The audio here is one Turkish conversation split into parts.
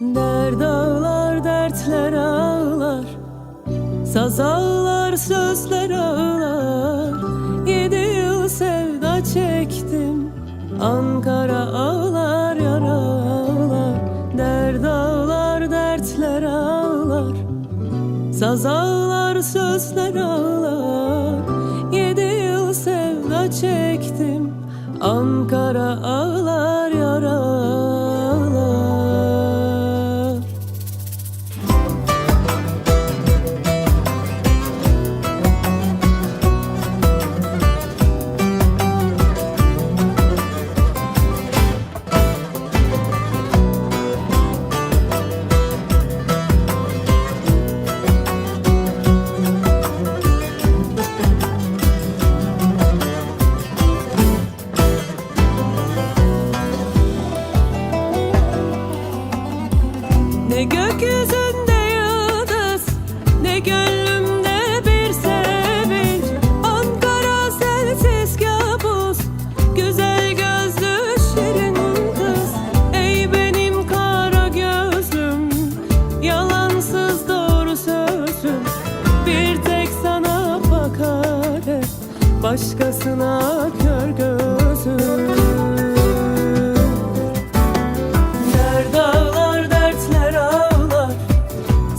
Dert ağlar, dertler ağlar. Saz ağlar, sözler ağlar. Yedi yıl sevda çektim. Ankara ağlar, yar ağlar. Dert ağlar, dertler ağlar. Saz ağlar, sözler ağlar. Yedi yıl sevda çektim. Ankara ağlar, Ne gökyüzünde yıldız Ne gönlümde bir sevinç. Ankara sensiz kabus Güzel gözlü şirin kız. Ey benim kara gözlüm Yalansız doğru sözüm. Bir tek sana bakar Başkasına kör gözüm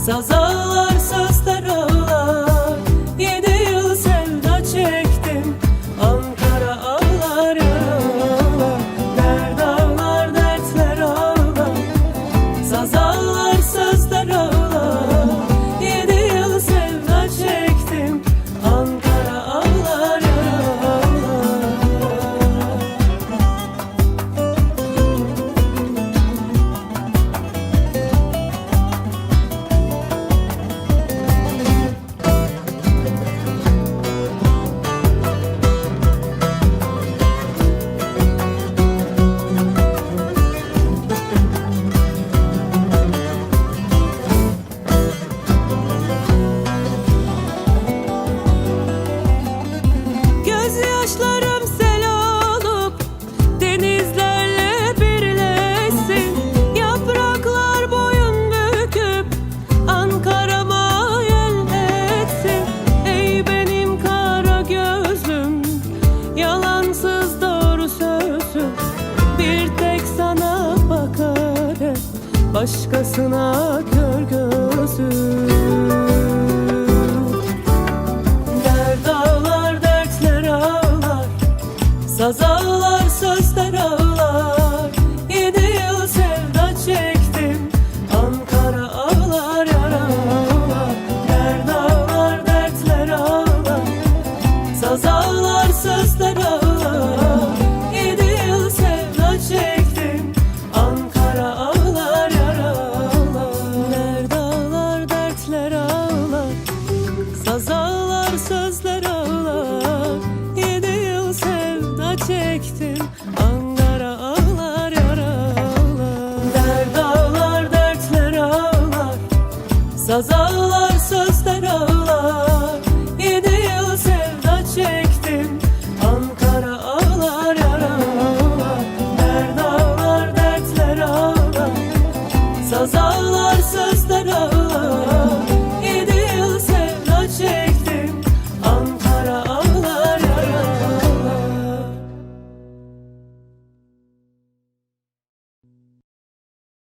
Saz ağlar, Gözyaşlarım sel olup denizlerle birleşsin. Yapraklar boyun büküp Ankara'ma etsin. Ey benim kara gözlüm Yalansız doğru sözüm Bir tek sana bakar Başkasına kör gözüm Saz ağlar, sözler ağlar. Yedi yıl sevda çektim. Ankara ağlar, yar ağlar. Dert ağlar, dertler ağlar. Saz ağlar, sözler Yaz ağlar sözler ağlar. Yedi yıl sevda çektim. Ankara ağlar yaralar Dert ağlar dertler ağlar. Saz ağlar